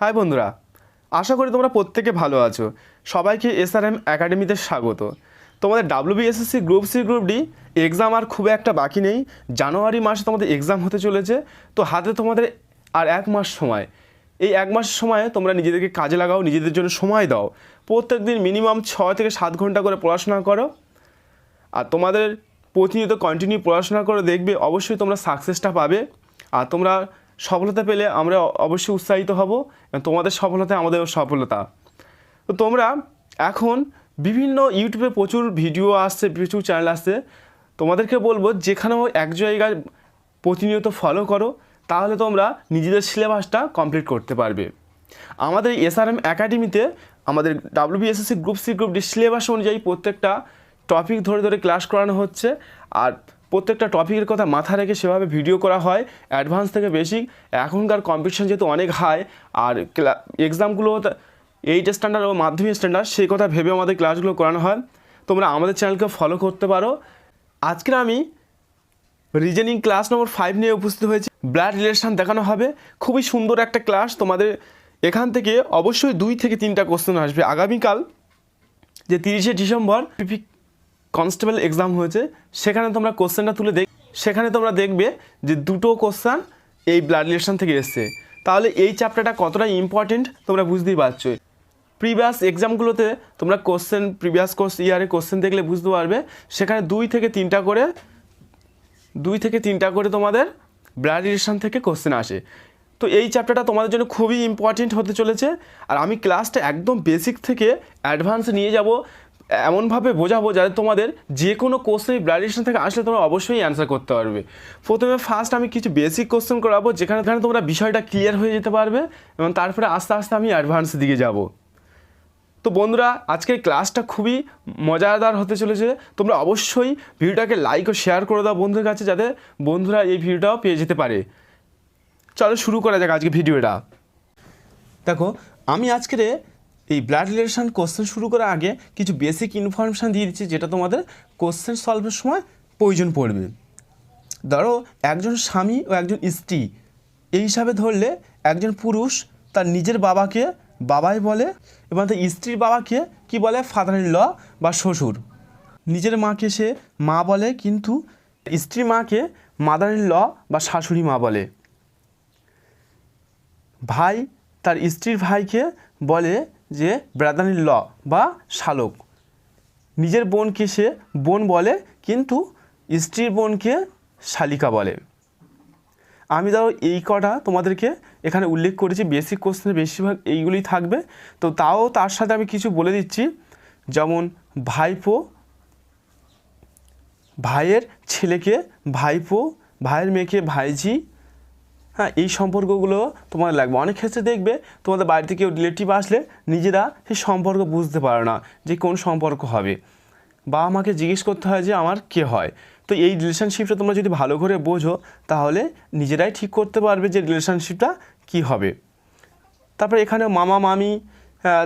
High বন্ধুরা, আশা করি তোমরা প্রত্যেকে ভালো আছো। সবাইকে এসআরএম একাডেমিতে স্বাগত। তোমাদের WBSSC group C, group D exam আর খুব একটা বাকি নেই। জানুয়ারি মাসে তোমাদের এক্সাম হতে চলেছে। তো হাতে তোমাদের আর এক মাস সময়। এই এক মাসের সময়ে তোমরা নিজেদেরকে কাজে লাগাও, নিজেদের জন্য সময় দাও। প্রত্যেক দিন মিনিমাম ছয় থেকে সাত ঘণ্টা করে পড়াশোনা করো। আর তোমাদের প্রতিনিয়ত কন্টিনিউ পড়াশোনা করে দেখবে, অবশ্যই তোমরা সাকসেসটা পাবে। আর তোমরা সফলতা পেলে আমরা অবশ্যই উৎসাহিত হব এবং তোমাদের সফলতা আমাদের সফলতা। তো তোমরা এখন বিভিন্ন ইউটিউবে প্রচুর ভিডিও আসছে, প্রচুর চ্যানেল আসছে। তোমাদেরকে বলব যেখানেও এক জায়গায় প্রতিনিয়ত ফলো করো, তাহলে তোমরা নিজেদের সিলেবাসটা কমপ্লিট করতে পারবে। আমাদের এসআরএম একাডেমিতে আমাদের WBSSC group C group D syllabus অনুযায়ী প্রত্যেকটা টপিক ধরে ধরে ক্লাস করানো হচ্ছে। আর প্রত্যেকটা টপিকের কথা মাথা রেখে সেভাবে ভিডিও করা হয় অ্যাডভান্স থেকে বেশি। এখনকার কম্পিটিশন যেহেতু অনেক হাই আর এক্সামগুলো এইট স্ট্যান্ডার্ড ও মাধ্যমিক স্ট্যান্ডার্ড সেই কথা ভেবে আমাদের ক্লাসগুলো করানো হয়। তোমরা আমাদের চ্যানেলকে ফলো করতে পারো। আজকের আমি রিজনিং ক্লাস নম্বর ফাইভ নিয়ে উপস্থিত হয়েছি। ব্লাড রিলেশন দেখানো হবে। খুবই সুন্দর একটা ক্লাস তোমাদের এখান থেকে অবশ্যই দুই থেকে তিনটা কোশ্চেন আসবে। আগামীকাল যে তিরিশে ডিসেম্বর কনস্টেবল এক্সাম হয়েছে, সেখানে তোমরা কোশ্চেনটা তুলে দেখ, সেখানে তোমরা দেখবে যে দুটো কোশ্চেন এই ব্লাড রিলেশন থেকে এসছে। তাহলে এই চ্যাপ্টারটা কতটা ইম্পর্টেন্ট তোমরা বুঝতেই পারছ। প্রিভিয়াস এক্সামগুলোতে তোমরা কোশ্চেন প্রিভিয়াস কোর্স ইয়ারে কোশ্চেন দেখলে বুঝতে পারবে, সেখানে দুই থেকে তিনটা করে, দুই থেকে তিনটা করে তোমাদের ব্লাড রিলেশন থেকে কোশ্চেন আসে। তো এই চ্যাপ্টারটা তোমাদের জন্য খুবই ইম্পর্টেন্ট হতে চলেছে। আর আমি ক্লাসটা একদম বেসিক থেকে অ্যাডভান্স নিয়ে যাব। এমনভাবে বোঝাবো যাতে তোমাদের যে কোনো কোশ্চেন ব্লাড রিলেশন থেকে আসলে তোমরা অবশ্যই অ্যান্সার করতে পারবে। প্রথমে ফার্স্ট আমি কিছু বেসিক কোশ্চেন করাবো, যেখানে যেখানে তোমরা বিষয়টা ক্লিয়ার হয়ে যেতে পারবে এবং তারপরে আস্তে আস্তে আমি অ্যাডভান্স দিকে যাব। তো বন্ধুরা, আজকের ক্লাসটা খুবই মজাদার হতে চলেছে। তোমরা অবশ্যই ভিডিওটাকে লাইক ও শেয়ার করে দাও বন্ধুদের কাছে যাতে বন্ধুরা এই ভিডিওটাও পেয়ে যেতে পারে। চলো শুরু করা যাক আজকে ভিডিওটা দেখো, আমি আজকের এই ব্লাড রিলেশন কোশ্চেন শুরু করার আগে কিছু বেসিক ইনফরমেশান দিয়ে দিচ্ছি যেটা তোমাদের কোশ্চেন সলভের সময় প্রয়োজন পড়বে। ধরো, একজন স্বামী ও একজন স্ত্রী, এই হিসাবে ধরলে একজন পুরুষ তার নিজের বাবাকে বাবাই বলে এবং তার স্ত্রীর বাবাকে কি বলে? ফাদার ল বা শ্বশুর। নিজের মাকে সে মা বলে, কিন্তু স্ত্রী মাকে মাদার ল বা শাশুড়ি মা বলে। ভাই তার স্ত্রীর ভাইকে বলে যে ব্রাদার ল বা শালক। নিজের বোনকে সে বোন বলে, কিন্তু স্ত্রীর বোনকে শালিকা বলে। আমি ধরো এই কটা তোমাদেরকে এখানে উল্লেখ করেছি বেসিক কোশ্চেনে বেশিরভাগ এইগুলি থাকবে। তো তাও তার সাথে আমি কিছু বলে দিচ্ছি। যেমন ভাইপো, ভাইয়ের ছেলেকে ভাইপো, ভাইয়ের মেয়েকে ভাইঝি হ্যাঁ এই সম্পর্কগুলো তোমাদের লাগবে। অনেক ক্ষেত্রে দেখবে তোমাদের বাড়িতে কেউ রিলেটিভ আসলে নিজেরা সেই সম্পর্ক বুঝতে পারো না যে কোন সম্পর্ক হবে। বাবা মাকে জিজ্ঞেস করতে হয় যে আমার কে হয়? তো এই রিলেশনশিপটা তোমরা যদি ভালো করে বোঝো, তাহলে নিজেরাই ঠিক করতে পারবে যে রিলেশনশিপটা কি হবে। তারপরে এখানে মামা, মামি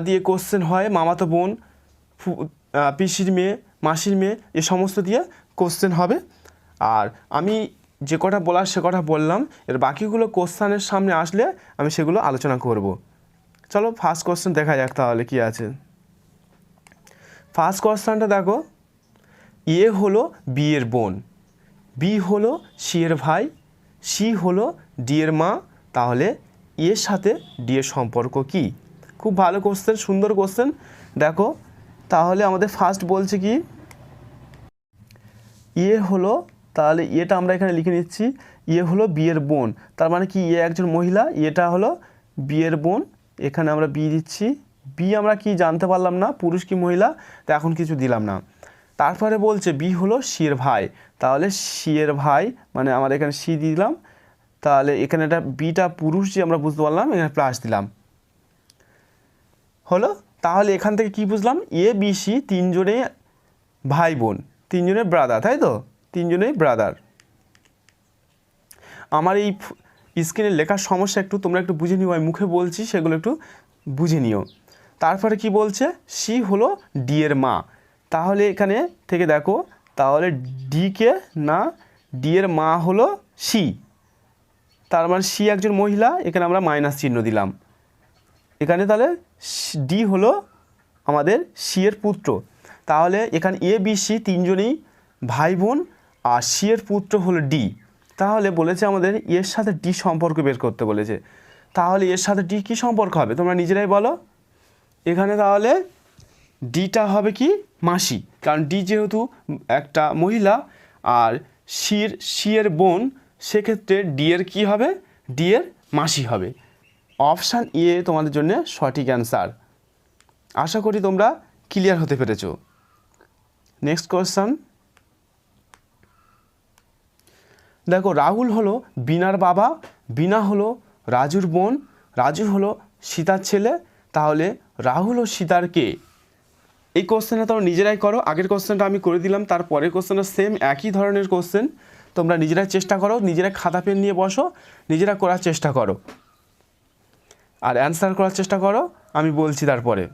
দিয়ে কোশ্চেন হয় মামাতো বোন পিসির মেয়ে, মাসির মেয়ে, এ সমস্ত দিয়ে কোশ্চেন হবে। আর আমি যে কটা বলার সে কটা বললাম, এর বাকিগুলো কোশ্চানের সামনে আসলে আমি সেগুলো আলোচনা করব। চলো ফার্স্ট কোশ্চেন দেখা যাক তাহলে কি আছে। ফার্স্ট কোশ্চানটা দেখো। এ হলো বি এর বোন। বি হলো সি এর ভাই। সি হলো ডি এর মা। তাহলে এর সাথে ডি এর সম্পর্ক কি? খুব ভালো কোশ্চেন সুন্দর কোশ্চেন দেখো, তাহলে আমাদের ফার্স্ট বলছে কি? এ হলো তাহলে ইয়েটা আমরা এখানে লিখে নিচ্ছি ইয়ে হলো বিয়ের বোন। তার মানে কি ইয়ে একজন মহিলা এটা হলো বিয়ের বোন। এখানে আমরা বি দিচ্ছি। বি আমরা কি জানতে পারলাম না, পুরুষ কি মহিলা? তা এখন কিছু দিলাম না। তারপরে বলছে বি হলো শিয়ের ভাই। তাহলে শিয়ের ভাই মানে আমার এখানে সি দিলাম। তাহলে এখানে একটা বিটা পুরুষ যে আমরা বুঝতে পারলাম, এখানে প্লাস দিলাম। হলো? তাহলে এখান থেকে কি বুঝলাম? এ, বি, সি তিনজনে ভাই বোন, তিনজনের ব্রাদার তাই তো? তিনজনেই ব্রাদার আমার এই স্ক্রিনে লেখার সমস্যা একটু, তোমরা একটু বুঝে নিও, আমি মুখে বলছি, সেগুলো একটু বুঝে নিও। তারপরে কি বলছে? সি হলো ডি এর মা। তাহলে এখানে থেকে দেখো, তাহলে ডিকে না ডি এর মা হলো সি তার মানে সি একজন মহিলা, এখানে আমরা মাইনাস চিহ্ন দিলাম। এখানে তাহলে ডি হলো আমাদের সি এর পুত্র। তাহলে এখানে এ বি সি তিনজনেই ভাই বোন আর সি এর পুত্র হলো ডি। তাহলে বলেছে আমাদের এর সাথে ডি সম্পর্ক বের করতে বলেছে। তাহলে এর সাথে ডি কী সম্পর্ক হবে? তোমরা নিজেরাই বলো। এখানে তাহলে ডিটা হবে কি? মাসি। কারণ ডি যেহেতু একটা মহিলা, আর শির শিয়ের বোন, সেক্ষেত্রে ডি এর কী হবে? ডি এর মাসি হবে। অপশান এ তোমাদের জন্য সঠিক অ্যান্সার। আশা করি তোমরা ক্লিয়ার হতে পেরেছ। Next question. দেখো, রাহুল হলো বিনার বাবা, বিনা হলো রাজুর বোন, রাজু হলো সীতার ছেলে, তাহলে রাহুল ও সীতার কে? এই কোশ্চেনটা তোমরা নিজেরাই করো। আগের কোশ্চেনটা আমি করে দিলাম তারপরের কোশ্চেনটা সেম একই ধরনের কোশ্চেন তোমরা নিজেরাই চেষ্টা করো, নিজেরা খাতা পেন নিয়ে বসো, নিজেরা করার চেষ্টা করো। আর অ্যান্সার করার চেষ্টা করো, আমি বলছি তারপরে।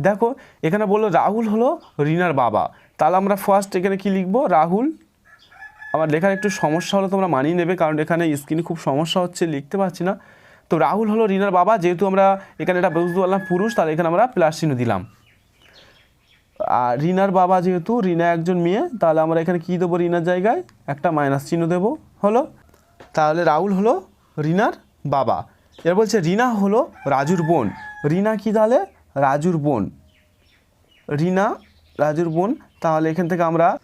দেখো, এখানে বলল রাহুল হলো রিনার বাবা। তাহলে আমরা ফার্স্ট এখানে কি লিখব? রাহুল আমার লেখার একটু সমস্যা হলো, তোমরা মানিয়ে নেবে, কারণ এখানে স্ক্রিনে খুব সমস্যা হচ্ছে, লিখতে পারছি না। তো রাহুল হলো রিনার বাবা, যেহেতু আমরা এখানে এটা বুঝতে পারলাম পুরুষ, তাহলে এখানে আমরা প্লাস চিহ্ন দিলাম। আর রিনার বাবা যেহেতু, রিনা একজন মেয়ে, তাহলে আমরা এখানে কী দেবো রিনার জায়গায়? একটা মাইনাস চিহ্ন দেবো, হলো? তাহলে রাহুল হলো রিনার বাবা। এর বলছে রিনা হলো রাজুর বোন। রিনা কি তাহলে? রাজুর বোন। রিনা, রাজুর বোন, তাহলে এখান থেকে আমরা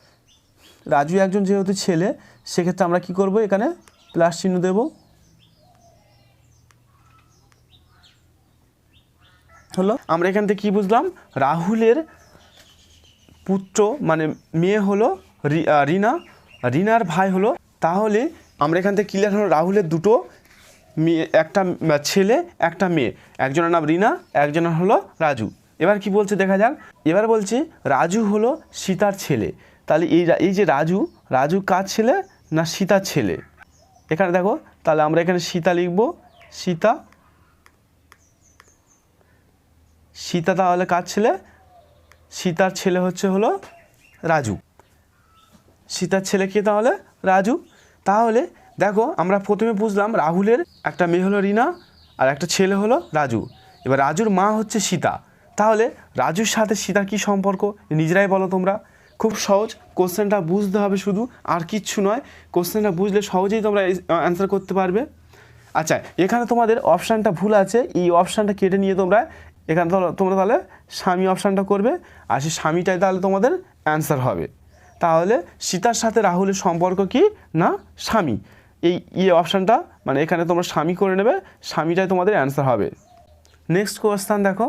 রাজু একজন যেহেতু ছেলে, সেক্ষেত্রে আমরা কি করব? এখানে প্লাস চিহ্ন দেব। হলো, আমরা এখান থেকে কী বুঝলাম? রাহুলের পুত্র মানে মেয়ে হলো রিনা। রিনার ভাই হলো, তাহলে আমরা এখান থেকে ক্লিয়ার হলো? রাহুলের দুটো মেয়ে, একটা ছেলে, একটা মেয়ে। একজনের নাম রিনা, একজনের হলো রাজু। এবার কি বলছে দেখা যাক? এবার বলছে রাজু হলো সীতার ছেলে। তাহলে এই এই যে রাজু রাজু কার ছেলে না সীতার ছেলে? এখানে দেখো, তাহলে আমরা এখানে সীতা লিখব। সীতা। সীতা তাহলে কার ছেলে? সীতার ছেলে হচ্ছে হলো রাজু। সীতার ছেলে কে তাহলে? রাজু। তাহলে দেখো, আমরা প্রথমে বুঝলাম রাহুলের একটা মেয়ে হলো রিনা আর একটা ছেলে হলো রাজু। এবার রাজুর মা হচ্ছে সীতা। তাহলে রাজুর সাথে সীতার কী সম্পর্ক? নিজেরাই বলো তোমরা। খুব সহজ। কোশ্চেনটা বুঝতে হবে শুধু, আর কিচ্ছু নয়। কোশ্চেনটা বুঝলে সহজেই তোমরা অ্যান্সার করতে পারবে। আচ্ছা এখানে তোমাদের অপশানটা ভুল আছে। এই অপশানটা কেটে নিয়ে তোমরা, এখানে তোমরা তাহলে স্বামী অপশানটা করবে। আর সেই স্বামীটাই তাহলে তোমাদের অ্যান্সার হবে। তাহলে সীতার সাথে রাহুলের সম্পর্ক কি না স্বামী? এই ইয়ে অপশানটা মানে এখানে তোমরা স্বামী করে নেবে, স্বামীটাই তোমাদের অ্যান্সার হবে। নেক্সট কোয়েশ্চান দেখো।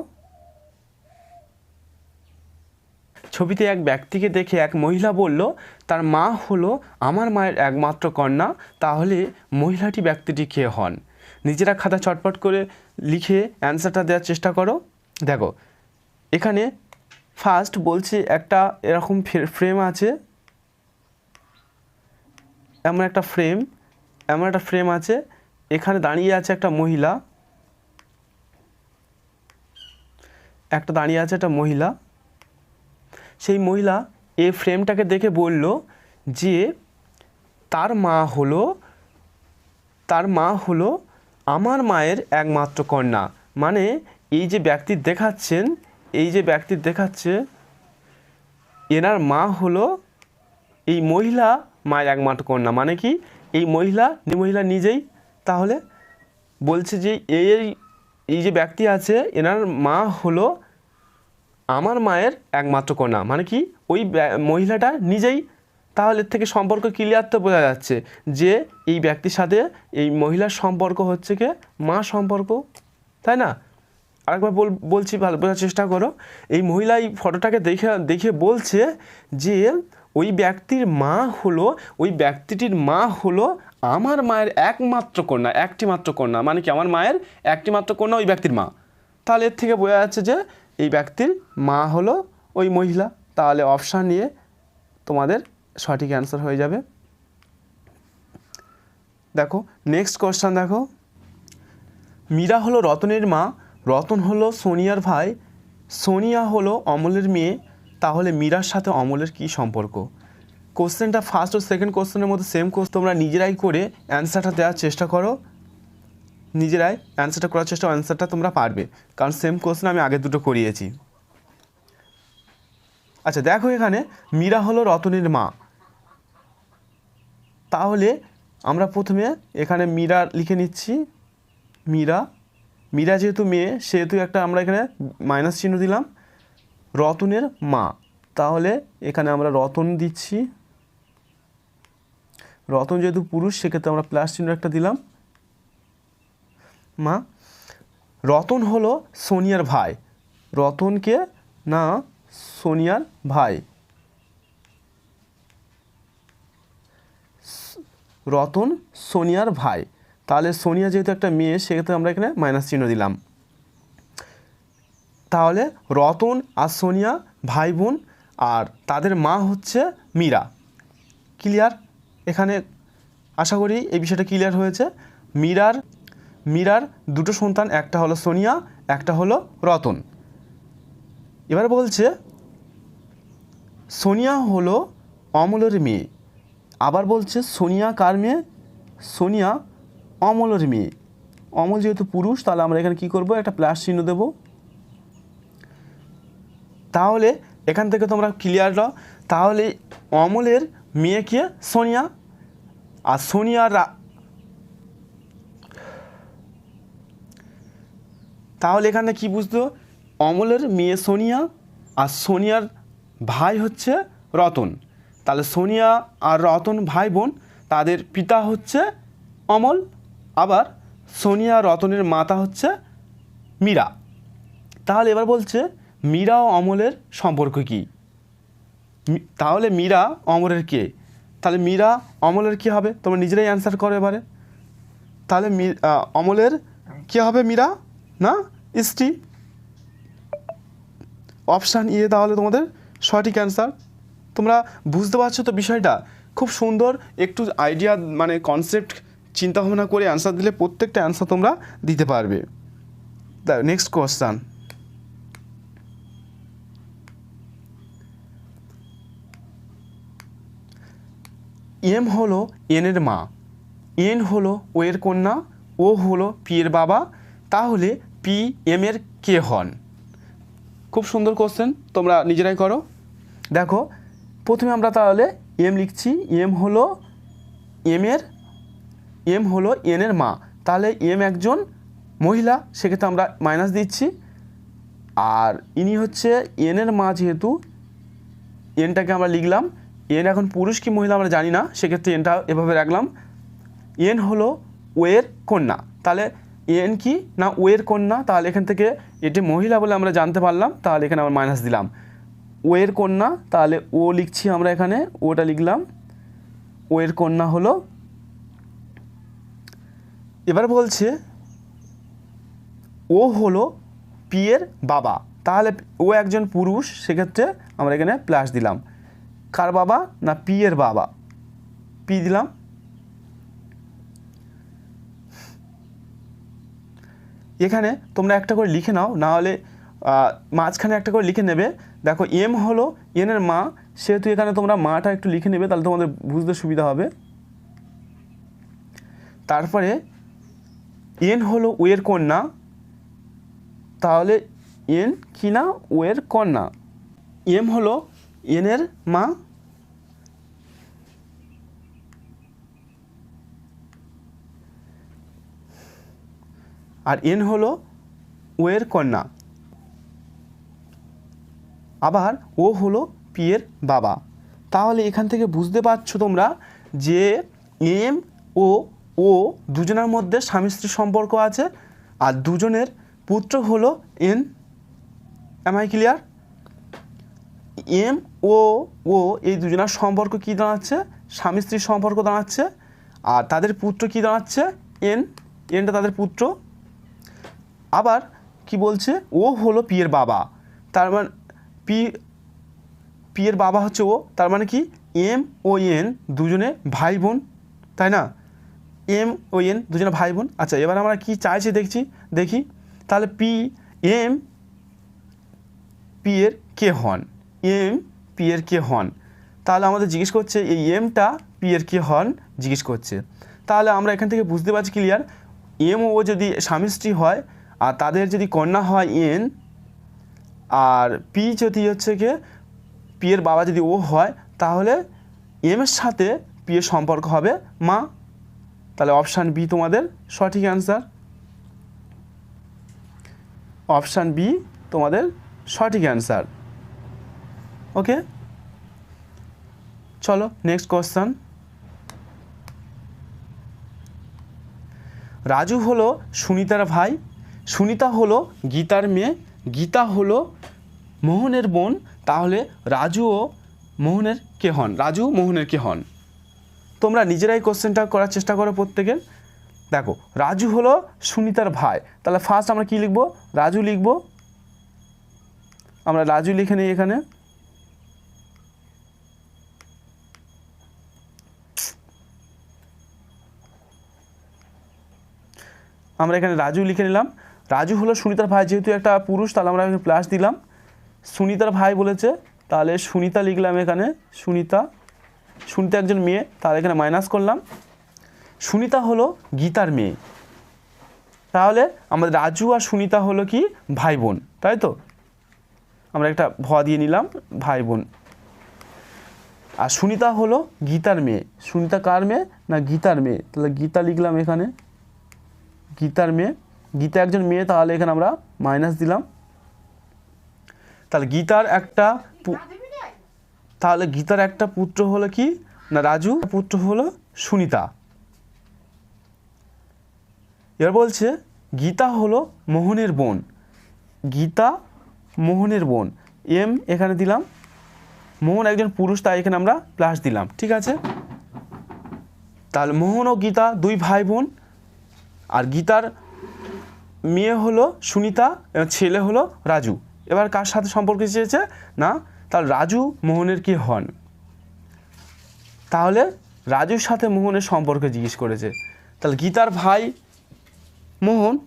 ছবিতে এক ব্যক্তিকে দেখে এক মহিলা বলল, তার মা হলো আমার মায়ের একমাত্র কন্যা, তাহলে মহিলাটি ব্যক্তিটি কে হন? নিজেরা খাতা চটপট করে লিখে অ্যান্সারটা দেওয়ার চেষ্টা করো। দেখো, এখানে ফার্স্ট বলছে একটা এরকম ফ্রেম আছে। এমন একটা ফ্রেম, এমন একটা ফ্রেম আছে। এখানে দাঁড়িয়ে আছে একটা মহিলা। একটা দাঁড়িয়ে আছে একটা মহিলা। সেই মহিলা এই ফ্রেমটাকে দেখে বলল যে, তার মা হলো, তার মা হলো আমার মায়ের একমাত্র কন্যা। মানে এই যে ব্যক্তি দেখাচ্ছেন, এই যে ব্যক্তি দেখাচ্ছে, এনার মা হলো এই মহিলা মায়ের একমাত্র কন্যা। মানে কি? এই মহিলা মহিলা নিজেই তাহলে বলছে যে, এই এই যে ব্যক্তি আছে, এনার মা হলো আমার মায়ের একমাত্র কন্যা। মানে কি? ওই মহিলাটা নিজেই তাহলে থেকে সম্পর্ক ক্লিয়ার তো বোঝা যাচ্ছে যে এই ব্যক্তির সাথে এই মহিলার সম্পর্ক হচ্ছে কি? মা সম্পর্ক। তাই না? আরেকবার বল, বলছি ভালো, বোঝার চেষ্টা করো। এই মহিলা এই ফটোটাকে দেখে দেখে বলছে যে ওই ব্যক্তির মা হলো, ওই ব্যক্তিটির মা হলো আমার মায়ের একমাত্র কন্যা একটি মাত্র কন্যা। মানে কি? আমার মায়ের একটি মাত্র কন্যা ওই ব্যক্তির মা। তাহলে এর থেকে বোঝা যাচ্ছে যে এই ব্যক্তির মা হলো ওই মহিলা। তাহলে অপশান নিয়ে তোমাদের সঠিক অ্যান্সার হয়ে যাবে। দেখো নেক্সট কোশ্চেন দেখো। মীরা হলো রতনের মা, রতন হলো সোনিয়ার ভাই, সোনিয়া হলো অমলের মেয়ে। তাহলে মীরার সাথে অমলের কী সম্পর্ক? কোশ্চেনটা ফার্স্ট ও সেকেন্ড কোশ্চেনের মধ্যে সেম কোশ্চেন তোমরা নিজেরাই করে অ্যান্সারটা দেওয়ার চেষ্টা করো। নিজেরাই অ্যান্সারটা করার চেষ্টা অ্যান্সারটা তোমরা পারবে। কারণ সেম কোশ্চেন আমি আগের দুটো করিয়েছি। আচ্ছা দেখো এখানে, মীরা হলো রতনের মা। তাহলে আমরা প্রথমে এখানে মীরা লিখে নিচ্ছি। মীরা মীরা যেহেতু মেয়ে, সেহেতু একটা আমরা এখানে মাইনাস চিহ্ন দিলাম। রতনের মা। তাহলে এখানে আমরা রতন দিচ্ছি। রতন যেহেতু পুরুষ, সেক্ষেত্রে আমরা প্লাস চিহ্ন একটা দিলাম। মা, রতন হলো সোনিয়ার ভাই। রতনকে না, সোনিয়ার ভাই। রতন, সোনিয়ার ভাই। তাহলে সোনিয়া যেহেতু একটা মেয়ে, সেক্ষেত্রে আমরা এখানে মাইনাস চিহ্ন দিলাম। তাহলে রতন আর সোনিয়া ভাই বোন, আর তাদের মা হচ্ছে মীরা। ক্লিয়ার এখানে আশা করি এই বিষয়টা ক্লিয়ার হয়েছে। মীরার মীরার দুটো সন্তান, একটা হলো সোনিয়া, একটা হলো রতন। এবার বলছে, সোনিয়া হলো অমলের মেয়ে। আবার বলছে, সোনিয়া কার মেয়ে? সোনিয়া অমলের মেয়ে। অমল যেহেতু পুরুষ, তাহলে আমরা এখানে কি করব? একটা প্লাস চিহ্ন দেব। তাহলে এখান থেকে তোমরা ক্লিয়ার দাও। তাহলে অমলের মেয়েকে সোনিয়া, আর সোনিয়ার তাহলে এখানে কি বুঝতো? অমলের মেয়ে সোনিয়া আর সোনিয়ার ভাই হচ্ছে রতন। তাহলে সোনিয়া আর রতন ভাই বোন তাদের পিতা হচ্ছে অমল, আবার সোনিয়া রতনের মাতা হচ্ছে মীরা। তাহলে এবার বলছে, মীরা ও অমলের সম্পর্ক কী? তাহলে মীরা অমলের কে? তাহলে মীরা অমলের কী হবে? তোমরা নিজেরাই অ্যান্সার করো এবারে। তাহলে অমলের কী হবে মীরা? না? স্ত্রী অপশান ইয়ে তাহলে তোমাদের সঠিক অ্যান্সার তোমরা বুঝতে পারছ তো বিষয়টা? খুব সুন্দর, একটু আইডিয়া মানে কনসেপ্ট চিন্তা ভাবনা করে অ্যান্সার দিলে প্রত্যেকটা অ্যান্সার তোমরা দিতে পারবে। নেক্সট কোয়েশ্চান এম হলো এনের মা। এন হলো ও এর কন্যা। ও হলো পি এর বাবা। তাহলে পি এম এর কে হন? খুব সুন্দর কোশ্চেন তোমরা নিজেরাই করো। দেখো, প্রথমে আমরা তাহলে এম লিখছি এম হলো এম এর এম হলো এন এর মা। তাহলে এম একজন মহিলা, সেক্ষেত্রে আমরা মাইনাস দিচ্ছি। আর ইনি হচ্ছে এন এর মা যেহেতু এনটাকে আমরা লিখলাম। এন এখন পুরুষ কি মহিলা আমরা জানি না, সেক্ষেত্রে এনটা এভাবে রাখলাম। এন হলো ওয়ের কন্যা। তাহলে এন কি? না ওয়ের কন্যা, তাহলে এখান থেকে এটি মহিলা বলে আমরা জানতে পারলাম, তাহলে এখানে আমরা মাইনাস দিলাম। ওয়ের কন্যা, তাহলে ও লিখছি আমরা এখানে, ওটা লিখলাম। ওয়ের কন্যা হলো, এবার বলছে, ও হলো পিয়ের বাবা। তাহলে ও একজন পুরুষ, সেক্ষেত্রে আমরা এখানে প্লাস দিলাম। কার বাবা? না পিয়ের বাবা। পি দিলাম। এখানে তোমরা একটা করে লিখে নাও, না হলে মাঝখানে একটা করে লিখে নেবে। দেখো, এম হলো এনের মা, সেহেতু এখানে তোমরা মাটা একটু লিখে নেবে, তাহলে তোমাদের বুঝতে সুবিধা হবে। তারপরে, এন হলো ওয়ের কন্যা, তাহলে এন কি না? ওয়ের কন্যা। এম হলো এনের মা আর এন হলো ওয়ের কন্যা। আবার ও হলো পিয়ের বাবা। তাহলে এখান থেকে বুঝতে পারছ তোমরা যে এম ও ও দুজনের মধ্যে স্বামী স্ত্রীর সম্পর্ক আছে, আর দুজনের পুত্র হলো N. Am I clear M O O এই দুজনের সম্পর্ক কী দাঁড়াচ্ছে? স্বামী স্ত্রীর সম্পর্ক দাঁড়াচ্ছে, আর তাদের পুত্র কী দাঁড়াচ্ছে? এন। এনটা তাদের পুত্র আবার কি বলছে? ও হলো পিয়ের বাবা। তার মানে পি, পিয়ের বাবা হচ্ছে ও। তার মানে কি? এম ও এন দুজনে ভাই বোন, তাই না? এম ও এন দুজনে ভাই বোন। আচ্ছা এবার আমরা কি চাইছি দেখছি, দেখি। তাহলে পি, এম পি এর কে হন? এম পি এর কে হন? তাহলে আমাদের জিজ্ঞেস করছে, এই এমটা পি এর কে হন? জিজ্ঞেস করছে। তাহলে আমরা এখান থেকে বুঝতে পারছি ক্লিয়ার এম ও যদি স্বামী স্ত্রী হয় আর তাদের যদি কন্যা হয় এন আর পি যদি হচ্ছে গিয়ে, পি এর বাবা যদি ও হয়, তাহলে এম এর সাথে পি এর সম্পর্ক হবে মা। তাহলে অপশান বি তোমাদের সঠিক অ্যান্সার। অপশান বি তোমাদের সঠিক অ্যান্সার। ওকে? চলো নেক্সট কোশ্চেন রাজু হলো সুনিতার ভাই। সুনিতা হলো গীতার মেয়ে, গীতা হলো মোহনের বোন, তাহলে রাজুও মোহনের কে হন? রাজু, মোহনের কে হন? তোমরা নিজেরাই কোশ্চেনটা করার চেষ্টা করো প্রত্যেকের। দেখো, রাজু হলো সুনিতার ভাই। তাহলে ফার্স্ট আমরা কি লিখব? রাজু লিখব? আমরা রাজু লিখে নিই এখানে। আমরা এখানে রাজু লিখে নিলাম। রাজু হলো সুনিতার ভাই, যেহেতু একটা পুরুষ, তাহলে আমরা এখানে প্লাস দিলাম। সুনিতার ভাই বলেছে, তাহলে সুনিতা লিখলাম এখানে, সুনিতা সুনিতা একজন মেয়ে, তাহলে এখানে মাইনাস করলাম। সুনিতা হলো গীতার মেয়ে। তাহলে আমাদের রাজু আর সুনিতা হলো কি? ভাই বোন, তাই তো? আমরা একটা ভ দিয়ে নিলাম, ভাই বোন। আর সুনিতা হলো গীতার মেয়ে। সুনিতা কার মেয়ে? না গীতার মেয়ে। তাহলে গীতা লিখলাম এখানে। গীতার মেয়ে। গীতা একজন মেয়ে, তাহলে এখানে আমরা মাইনাস দিলাম। তাহলে গীতার একটা তাহলে গীতার একটা পুত্র হলো কি? না, রাজু, পুত্র হলো সুনিতা। এবার বলছে, গীতা হলো মোহনের বোন। গীতা মোহনের বোন। এম এখানে দিলাম। মোহন একজন পুরুষ, তাই এখানে আমরা প্লাস দিলাম, ঠিক আছে? তাহলে মোহন ও গীতা দুই ভাই বোন, আর গীতার মেয়ে হলো সুনিতা ছেলে হলো রাজু। এবার কার সাথে সম্পর্ক চেয়েছে? না তাহলে রাজু মোহনের কি হন? তাহলে রাজুর সাথে মোহনের সম্পর্কে জিজ্ঞেস করেছে। তাহলে গীতার ভাই মোহন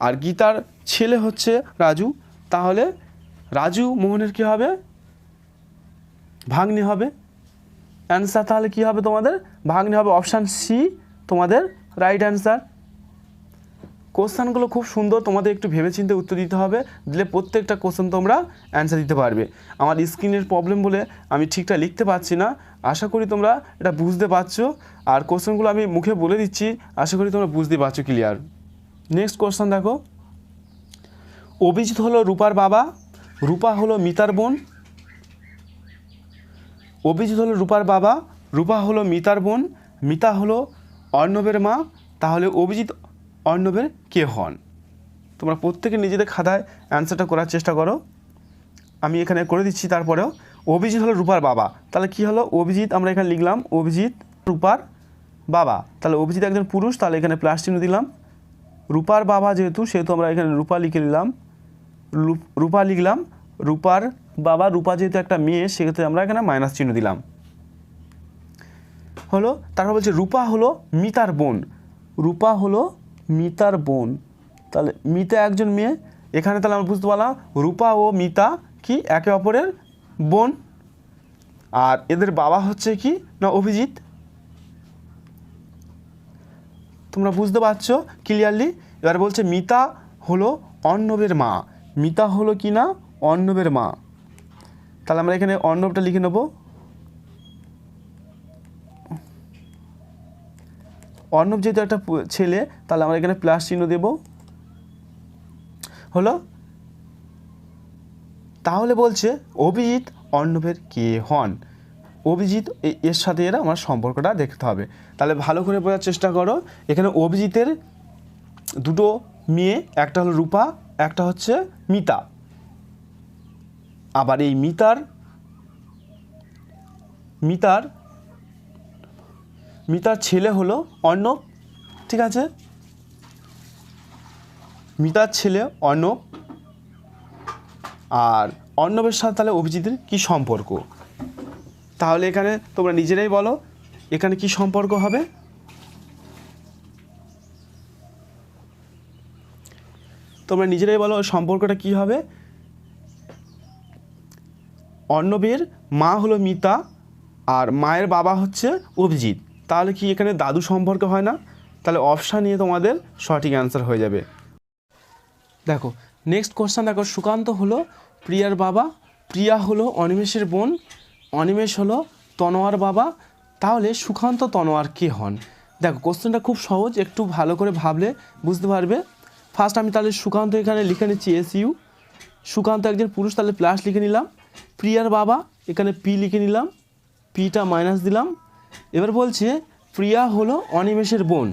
আর গীতার ছেলে হচ্ছে রাজু। তাহলে রাজু মোহনের কি হবে? ভাগ্নি হবে। অ্যান্সার তাহলে কি হবে তোমাদের? ভাগ্নি হবে অপশান সি, তোমাদের রাইট অ্যান্সার কোশ্চানগুলো খুব সুন্দর, তোমাদের একটু ভেবেচিন্তে উত্তর দিতে হবে, দিলে প্রত্যেকটা কোশ্চেন তোমরা অ্যান্সার দিতে পারবে। আমার স্ক্রিনের প্রবলেম বলে আমি ঠিকঠাক লিখতে পারছি না, আশা করি তোমরা এটা বুঝতে পারছ। আর কোশ্চেনগুলো আমি মুখে বলে দিচ্ছি, আশা করি তোমরা বুঝতে পারছ ক্লিয়ার নেক্সট কোশ্চেন দেখো। অভিজিৎ হলো রূপার বাবা, রূপা হলো মিতার বোন। অভিজিৎ হলো রূপার বাবা, রূপা হলো মিতার বোন, মিতা হলো অর্ণবের মা। তাহলে অভিজিৎ অর্ণবের কে হন? তোমরা প্রত্যেকে নিজেদের খাতায় অ্যান্সারটা করার চেষ্টা করো। আমি এখানে করে দিচ্ছি, তারপরেও অভিজিৎ হলো রূপার বাবা। তাহলে কি হলো? অভিজিৎ, আমরা এখানে লিখলাম অভিজিৎ রূপার বাবা। তাহলে অভিজিৎ একজন পুরুষ, তাহলে এখানে প্লাস চিহ্ন দিলাম। রূপার বাবা যেহেতু, সেহেতু আমরা এখানে রূপা লিখে নিলাম। রূপা লিখলাম, রূপার বাবা, রূপা যেহেতু একটা মেয়ে, সেক্ষেত্রে আমরা এখানে মাইনাস চিহ্ন দিলাম। হলো, তারপর বলছে, রূপা হলো মিতার বোন। রূপা হলো মিতার বোন। তাহলে মিতা একজন মেয়ে। এখানে তাহলে আমরা বুঝতে পারলাম রূপা ও মিতা কি? একে অপরের বোন। আর এদের বাবা হচ্ছে কি? না, অভিজিৎ। তোমরা বুঝতে পারছ ক্লিয়ারলি এবার বলছে মিতা হলো অর্ণবের মা। মিতা হলো কি না? অর্ণবের মা। তাহলে আমরা এখানে অর্ণবটা লিখে নেব। অর্ণব যেহেতু একটা ছেলে, তাহলে আমরা এখানে প্লাস চিহ্ন দেব। হলো, তাহলে বলছে অভিজিৎ অর্ণবের কে হন? অভিজিৎ এর সাথে এরা আমার সম্পর্কটা দেখতে হবে। তাহলে ভালো করে বোঝার চেষ্টা করো, এখানে অভিজিতের দুটো মেয়ে, একটা হলো রূপা, একটা হচ্ছে মিতা। আবার এই মিতার মিতার মিতার ছেলে হলো অর্ণব, ঠিক আছে? মিতার ছেলে অর্ণব আর অর্ণবের সাথে তাহলে অভিজিতের কি সম্পর্ক? তাহলে এখানে তোমরা নিজেরাই বলো, এখানে কি সম্পর্ক হবে? তোমরা নিজেরাই বলো সম্পর্কটা কি হবে? অর্ণবের মা হলো মিতা আর মায়ের বাবা হচ্ছে অভিজিৎ। তাহলে কি এখানে দাদু সম্পর্ক হয় না? তাহলে অপশান নিয়ে তোমাদের সঠিক অ্যান্সার হয়ে যাবে। দেখো নেক্সট কোশ্চেন দেখো, সুকান্ত হলো প্রিয়ার বাবা, প্রিয়া হলো অনিমেষের বোন, অনিমেষ হলো তনোয়ার বাবা। তাহলে সুকান্ত, তনোয়ার কে হন? দেখো কোশ্চেনটা খুব সহজ, একটু ভালো করে ভাবলে বুঝতে পারবে। ফার্স্ট আমি তাহলে সুকান্ত এখানে লিখে নিচ্ছি এস ইউ সুকান্ত একজন পুরুষ, তাহলে প্লাস লিখে নিলাম। প্রিয়ার বাবা, এখানে পি লিখে নিলাম। পিটা মাইনাস দিলাম। এবার বলছে, প্রিয়া হলো অনিমেষের বোন।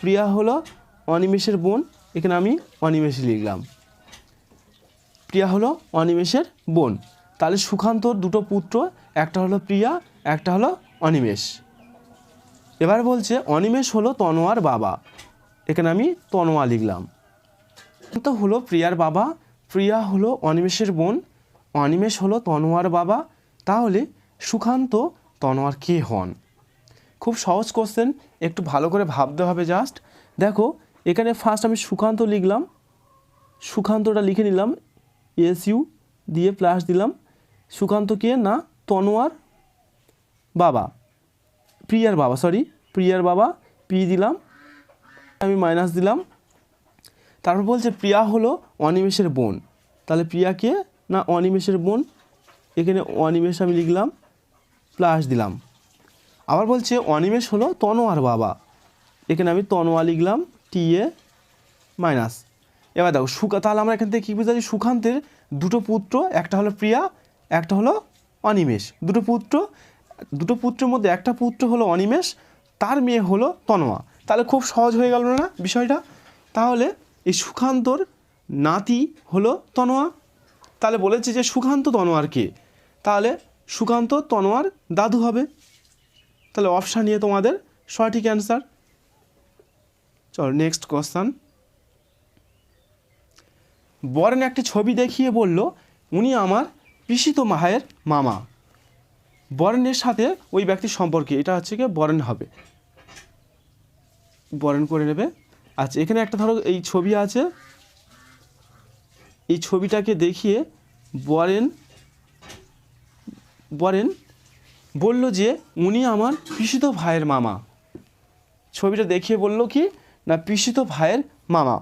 প্রিয়া হলো অনিমেষের বোন, এখানে আমি অনিমেষ লিখলাম। প্রিয়া হলো অনিমেষের বোন। তাহলে সুকান্তর দুটো পুত্র, একটা হলো প্রিয়া, একটা হলো অনিমেষ। এবার বলছে, অনিমেষ হলো তনোয়ার বাবা। এখানে আমি তনোয়া লিখলাম। তো হলো প্রিয়ার বাবা, প্রিয়া হলো অনিমেষের বোন, অনিমেষ হলো তনোয়ার বাবা। তাহলে সুকান্ত তনোয়ার কে হন। খুব সহজ কোশ্চেন একটু ভালো করে ভাবতে হবে জাস্ট দেখো, এখানে ফার্স্ট আমি সুকান্ত লিখলাম। সুকান্তটা লিখে নিলাম। এস ইউ দিয়ে প্লাস দিলাম। সুকান্ত কে না? তনোয়ার বাবা। প্রিয়ার বাবা সরি প্রিয়ার বাবা পি দিলাম। আমি মাইনাস দিলাম। তারপর বলছে, প্রিয়া হলো অনিমেষের বোন। তাহলে প্রিয়াকে না অনিমেষের বোন? এখানে অনিমেষ আমি লিখলাম। প্লাস দিলাম। আবার বলছে, অনিমেষ হলো তনোয়ার বাবা। এখানে আমি তনোয়া লিখলাম টি এ মাইনাস। এবার দেখো, সুকা, তাহলে আমরা এখান থেকে কী বুঝতে পারছি সুখান্তের দুটো পুত্র, একটা হলো প্রিয়া, একটা হলো অনিমেষ। দুটো পুত্র, দুটো পুত্রের মধ্যে একটা পুত্র হলো অনিমেষ, তার মেয়ে হলো তনোয়া। তাহলে খুব সহজ হয়ে গেল না বিষয়টা? তাহলে এই সুখান্তর নাতি হলো তনোয়া। তাহলে বলেছে যে সুখান্ত তনোয়ার কে? তাহলে সুকান্ত, তনোয়ার, দাদু হবে। তাহলে অপশান নিয়ে তোমাদের সঠিক অ্যান্সার চলো নেক্সট কোশ্চান বরেন একটি ছবি দেখিয়ে বলল, উনি আমার পিসিত মায়ের মামা। বরেনের সাথে ওই ব্যক্তির সম্পর্কে, এটা হচ্ছে কি বরেন হবে। বরেন করে নেবে। আচ্ছা এখানে একটা ধরো এই ছবি আছে। এই ছবিটাকে দেখিয়ে বরেন বরেন বলল যে উনি আমার পিসিত ভাইয়ের মামা। ছবিটা দেখিয়ে বলল কি, না, পিসিত ভাইয়ের মামা।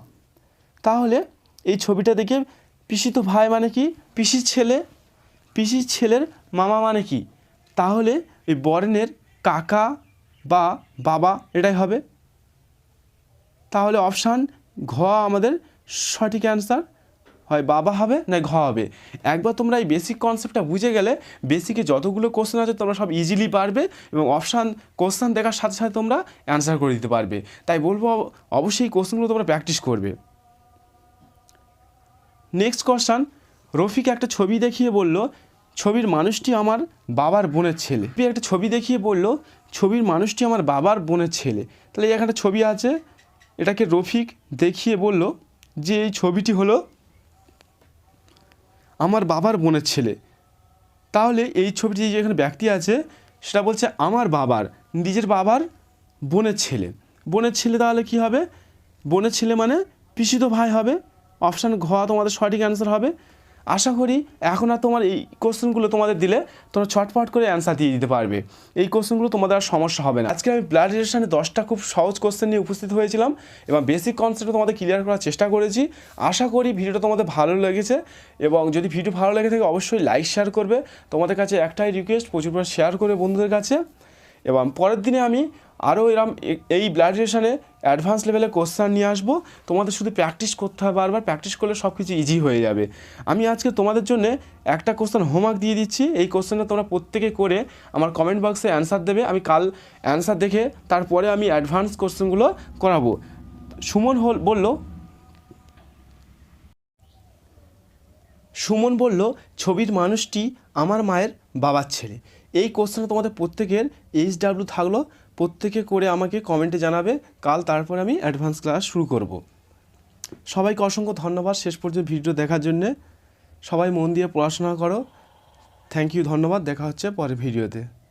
তাহলে এই ছবিটা দেখে পিসিত ভাই মানে কি? পিসির ছেলে। পিসির ছেলের মামা মানে কি? তাহলে এই বরেনের কাকা বা বাবা এটাই হবে। তাহলে অপশান ঘ আমাদের সঠিক অ্যান্সার। হয় বাবা হবে না ঘ হবে? একবার তোমরা এই বেসিক কনসেপ্টটা বুঝে গেলে বেসিকে যতগুলো কোশ্চেন আছে তোমরা সব ইজিলি পারবে এবং অপশান কোশ্চেন দেখার সাথে সাথে তোমরা অ্যান্সার করে দিতে পারবে। তাই বলব অব- অবশ্যই কোশ্চেনগুলো তোমরা প্র্যাকটিস করবে। নেক্সট কোশ্চান রফিক একটা ছবি দেখিয়ে বলল, ছবির মানুষটি আমার বাবার বোনের ছেলে। একটা ছবি দেখিয়ে বলল, ছবির মানুষটি আমার বাবার বোনের ছেলে। তাহলে এই একটা ছবি আছে, এটাকে রফিক দেখিয়ে বলল যে এই ছবিটি হলো আমার বাবার বোনের ছেলে। তাহলে এই ছবিটি যে এখানে ব্যক্তি আছে, সেটা বলছে আমার বাবার, নিজের বাবার বোনের ছেলে। বোনের ছেলে তাহলে কি হবে? বোনের ছেলে মানে পিসিত ভাই হবে। অপশান ঘ তোমাদের সঠিক অ্যান্সার হবে। আশা করি এখন আর তোমার এই কোশ্চেনগুলো তোমাদের দিলে তোমরা ছটফট করে অ্যান্সার দিয়ে দিতে পারবে। এই কোশ্চেনগুলো তোমাদের আর সমস্যা হবে না। আজকে আমি ব্লাড রিলেশনে দশটা খুব সহজ কোশ্চেন নিয়ে উপস্থিত হয়েছিলাম এবং বেসিক কনসেপ্ট তোমাদের ক্লিয়ার করার চেষ্টা করেছি। আশা করি ভিডিওটা তোমাদের ভালো লেগেছে এবং যদি ভিডিও ভালো লেগে থাকে অবশ্যই লাইক শেয়ার করবে। তোমাদের কাছে একটাই রিকোয়েস্ট প্রচুর শেয়ার করবে বন্ধুদের কাছে। এবং পরের দিনে আমি আরও এরম এই ব্লাড রিলেশনে অ্যাডভান্স লেভেলে কোশ্চেন নিয়ে আসব। তোমাদের শুধু প্র্যাকটিস করতে হবে বারবার প্র্যাকটিস করলে সব কিছু ইজি হয়ে যাবে। আমি আজকে তোমাদের জন্য একটা কোশ্চেন হোমওয়ার্ক দিয়ে দিচ্ছি। এই কোশ্চেনটা তোমরা প্রত্যেকে করে আমার কমেন্ট বক্সে অ্যান্সার দেবে। আমি কাল অ্যান্সার দেখে তারপরে আমি অ্যাডভান্স কোশ্চেনগুলো করাবো। সুমন হল, বলল, সুমন বলল, ছবির মানুষটি আমার মায়ের বাবার ছেলে। এই কোশ্চেনটা তোমাদের প্রত্যেকের এইচ ডাব্লিউ থাকল। প্রত্যেকে করে আমাকে কমেন্টে জানাবে। কাল তারপর আমি অ্যাডভান্স ক্লাস শুরু করব। সবাইকে অসংখ্য ধন্যবাদ শেষ পর্যন্ত ভিডিও দেখার জন্যে। সবাই মন দিয়ে পড়াশোনা করো। থ্যাংক ইউ ধন্যবাদ। দেখা হচ্ছে পরের ভিডিওতে।